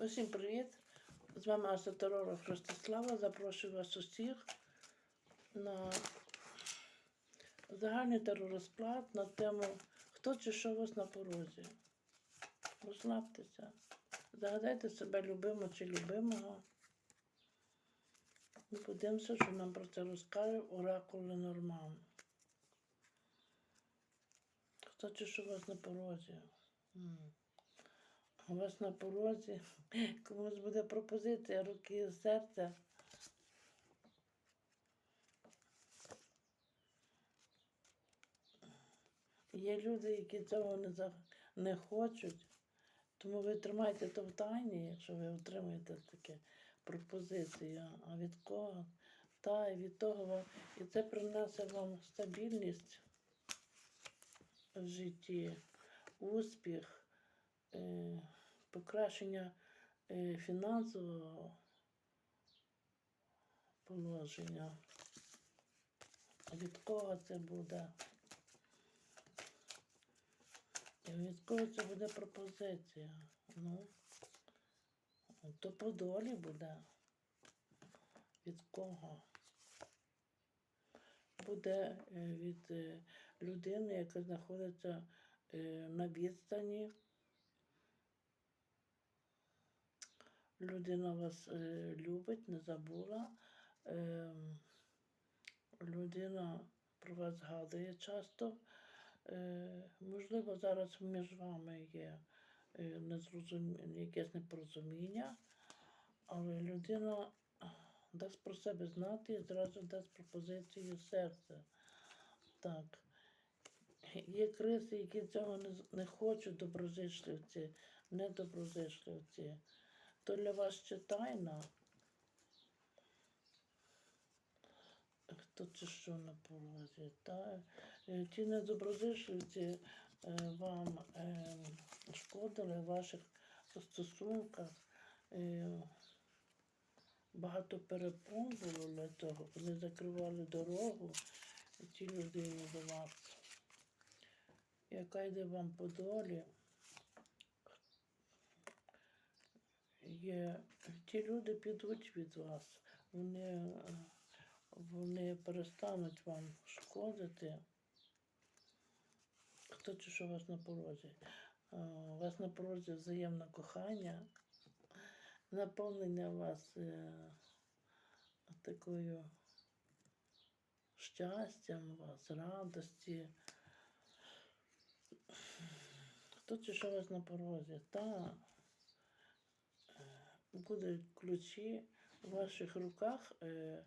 Усім привіт! З вами Асотерора Ростислава. Запрошую вас усіх на загальний теророзклад на тему Хто чи що вас на порозі. Розслабтеся. Загадайте себе любимо чи любимого. Ми подивимося, що нам про це розкаже Оракул Ленорман. Хто чи що вас на порозі? У вас на порозі комусь буде пропозиція руки і серця. Є люди, які цього не, за... не хочуть, тому ви тримайте то в тайні, якщо ви отримуєте таке пропозицію. А від кого? Та і від того. І це принесе вам стабільність в житті, успіх, е, покращення е, фінансового положення. Від кого це буде? Від кого це буде пропозиція? Ну, то по долі буде. Від кого? Буде е, від е, людини, яка знаходиться на відстані. Людина вас е, любить, не забула. Е, людина про вас згадує часто. Е, можливо, зараз між вами є е, якесь непорозуміння, але людина дасть про себе знати і зразу дасть пропозицію серця. Так. Є криси, які цього не, не хочуть доброзичливці, недоброзичливці. То для вас ще тайна. Хто чи що на порозі? Е, ті недоброзичливці е, вам е, шкодили в ваших стосунках. Багато перепон було для того, вони закривали дорогу тій людині до вас, яка йде вам по долі. Є, ті люди підуть від вас, вони, е, вони перестануть вам шкодити. Хто чи що у вас на порозі? Е, У вас на порозі взаємне кохання, наповнення вас е, такою щастям, вас, радості. Хто чи що у вас на порозі? Та е, будуть ключі в ваших руках. Е,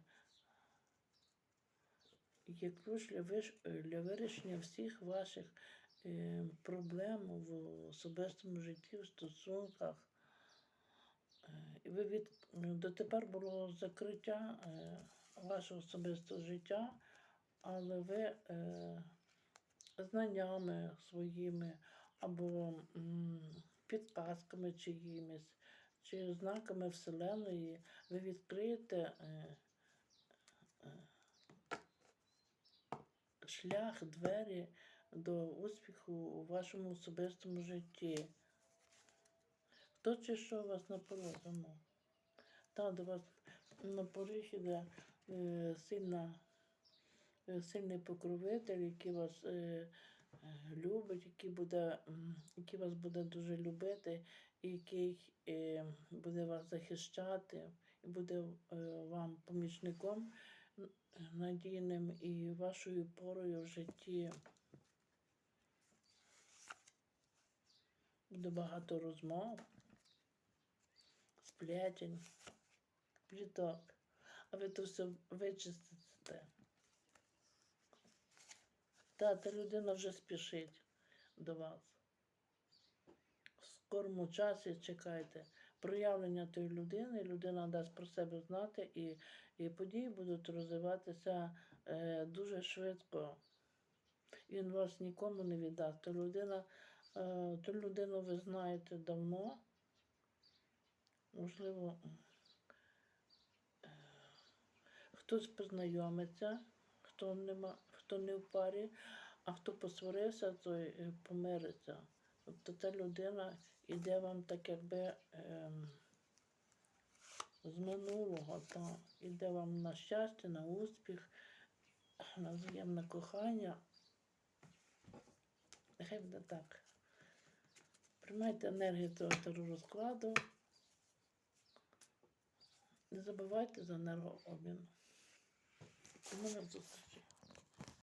є ключ для, виш... е, для вирішення всіх ваших е, проблем в особистому житті, в стосунках. Е, І ви від... дотепер було закриття е, вашого особистого життя, але ви е, знаннями своїми або м, підказками чиїмись, чи знаками Вселеної ви відкриєте е, е, шлях, двері до успіху у вашому особистому житті. Хто чи що вас на порозуму? Та до вас на поріг іде е, сильна, сильний покровитель, який вас любить, який, буде, який вас буде дуже любити, і який е, буде вас захищати, і буде е, вам помічником надійним і вашою порою в житті. Буде багато розмов, сплетень, пліток. А ви то все вичистите. Та, та людина вже спішить до вас. В скорому часі чекайте проявлення тої людини, людина дасть про себе знати, і, і події будуть розвиватися е, дуже швидко. Він вас нікому не віддасть. То людина, е, ту людину ви знаєте давно. Можливо, е, хтось познайомиться, хто, нема, хто не в парі, а хто посварився, той е, помириться. Тобто та людина йде вам так якби ем, з минулого, то йде вам на щастя, на успіх, на взаємне кохання. Нехай буде так. Приймайте енергію цього розкладу. Не забувайте за енергообмін. До нових зустрічей.